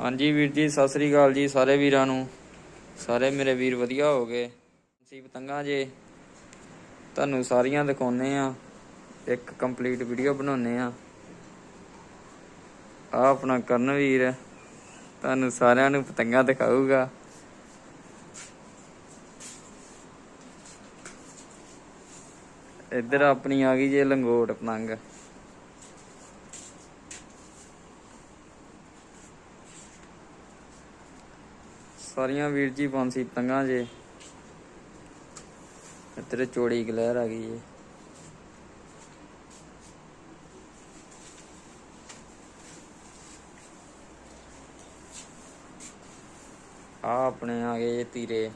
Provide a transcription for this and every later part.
ਹਾਂਜੀ ਵੀਰ ਜੀ, ਸਤਿ ਸ੍ਰੀ ਅਕਾਲ ਜੀ ਸਾਰੇ ਵੀਰਾਂ ਨੂੰ। ਸਾਰੇ ਮੇਰੇ ਵੀਰ ਵਧੀਆ ਹੋ ਗਏ। ਸੀ ਪਤੰਗਾਂ ਜੇ। ਤੁਹਾਨੂੰ ਸਾਰੀਆਂ ਦਿਖਾਉਨੇ ਆ ਇੱਕ ਕੰਪਲੀਟ ਵੀਡੀਓ ਬਣਾਉਨੇ ਆ ਆ ਆਪਣਾ ਕਰਨ ਵੀਰ, ਤੁਹਾਨੂੰ ਸਾਰਿਆਂ ਨੂੰ ਪਤੰਗਾਂ ਦਿਖਾਊਗਾ। ਇੱਧਰ ਆਪਣੀ ਆ ਗਈ ਜੇ ਲੰਗੋਟ ਪਤੰਗ। ਸਾਰੀਆਂ ਵੀਰ ਜੀ ਪੰਛੀ ਪਤੰਗਾਂ ਜੇ। ਤੇਰੇ ਚੋੜੀ ਗਲਹਿਰ ਆ ਗਈ ਜੇ। ਆ ਆਪਣੇ ਆ ਗਏ ਤੀਰੇ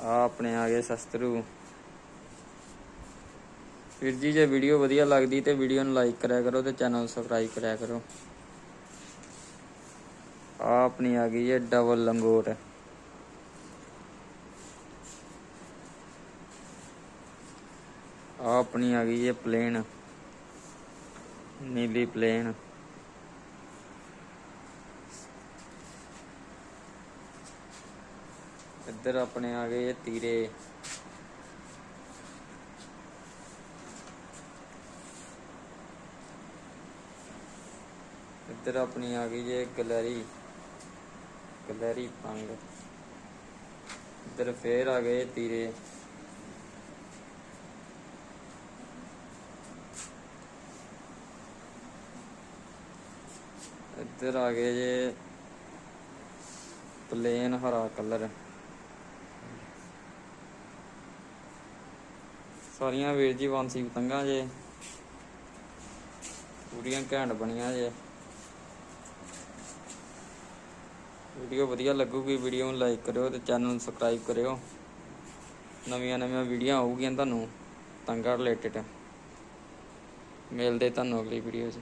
ਆ ਆਪਣੇ ਆ ਗਏ ਸ਼ਸਤਰੂ। ਵੀਰ ਜੀ, ਜੇ ਵੀਡੀਓ ਵਧੀਆ ਲੱਗਦੀ ਤੇ ਵੀਡੀਓ ਨੂੰ ਲਾਈਕ ਕਰਿਆ ਕਰੋ ਤੇ ਚੈਨਲ ਨੂੰ ਸਬਸਕ੍ਰਾਈਬ ਕਰਿਆ ਕਰੋ। ਆ ਆਪਣੀ ਆ ਗਈ ਹੈ ਡਬਲ ਲੰਗੋਟ ਆ ਆਪਣੀ ਆ ਗਈ ਹੈ ਪਲੇਨ ਨੀਲੀ ਪਲੇਨ ਇੱਧਰ ਆਪਣੇ ਆ ਗਏ ਇਹ ਤੀਰੇ। ਇੱਧਰ ਆਪਣੀ ਆ ਗਈ ਜੇ ਗਲੈਰੀ। ਗਲੈਰੀ ਪੰਗ। ਇਧਰ ਫੇਰ ਆ ਗਏ ਤੀਰੇ। ਇੱਧਰ ਆ ਗਏ ਜੇ ਪਲੇਨ ਹਰਾ ਕਲਰ। ਸਾਰੀਆਂ ਵੀਰ ਜੀ ਵਾਂਸੀ ਪਤੰਗਾਂ ਜੇ। ਪੂਰੀਆਂ ਘੈਂਟ ਬਣੀਆਂ ਜੇ। ਵੀਡੀਓ ਵਧੀਆ ਲੱਗੂਗੀ, ਵੀਡੀਓ ਨੂੰ ਲਾਈਕ ਕਰਿਓ ਤੇ ਚੈਨਲ ਨੂੰ ਸਬਸਕ੍ਰਾਈਬ ਕਰਿਓ। ਨਵੀਆਂ ਨਵੀਆਂ ਵੀਡੀਓ ਆਉਗੀਆਂ ਤੁਹਾਨੂੰ ਪਤੰਗਾਂ ਰਿਲੇਟਡ ਮਿਲਦੇ ਤੁਹਾਨੂੰ ਅਗਲੀ ਵੀਡੀਓ 'ਚ।